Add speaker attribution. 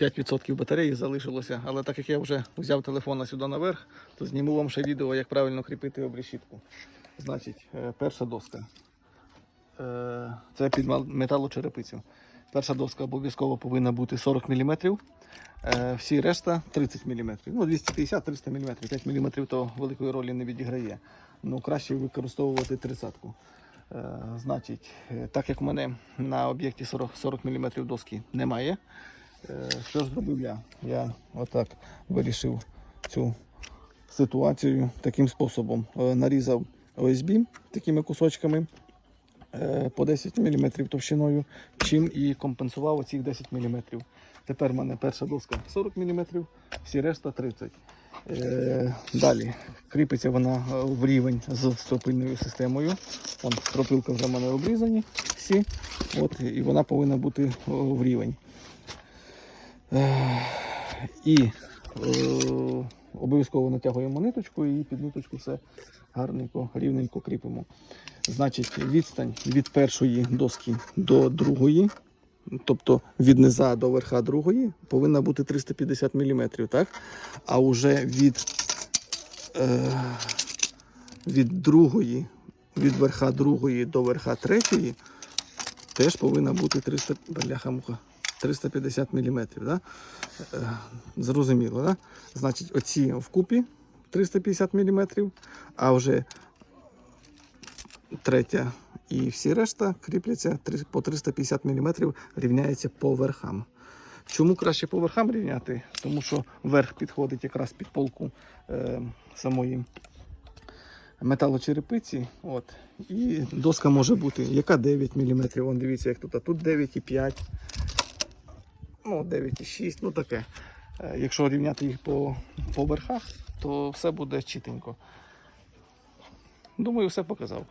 Speaker 1: 5% батареї залишилося, але так як я вже взяв телефон сюди наверх, то зніму вам ще відео, як правильно кріпити обрешітку. Значить, е, перша доска. Е, Це під металочерепицю. Перша доска обов'язково повинна бути 40 мм, всі решта 30 мм. Ну, 250-300 мм. 5 мм то великої ролі не відіграє. Ну, краще використовувати 30-ку. Е, Значить, е, так як в мене на об'єкті 40, 40 мм доски немає, е, що ж зробив я? Я отак вирішив цю ситуацію таким способом. Е, Нарізав ОСБ такими кусочками е, по 10 мм товщиною, чим і компенсував оцих 10 мм. Тепер в мене перша доска 40 мм, всі решта 30 Е, Далі кріпиться вона е, в рівень з стропильною системою. Там стропилка вже в мене обрізані всі. От, і вона повинна бути в рівень. І е, обов'язково натягуємо ниточку і під ниточку все гарненько, рівненько кріпимо. Значить, відстань від першої доски до другої, тобто від низа до верха другої, повинна бути 350 мм, так? А вже від, е, від другої, від верха другої до верха третьої теж повинна бути 300, бляха-муха, 350 мм. Да? Е, зрозуміло, да? Значить, оці вкупі 350 мм, а вже третя і всі решта кріпляться по 350 мм, рівняється по верхам. Чому краще по верхам рівняти? Тому що верх підходить якраз під полку е, самої металочерепиці. От. І доска може бути яка 9 мм. Вон дивіться, як тут, а тут 9,5, ну 9,6, ну таке. Е, Якщо рівняти їх по, по верхах, то все буде чітенько. Думаю, все показав.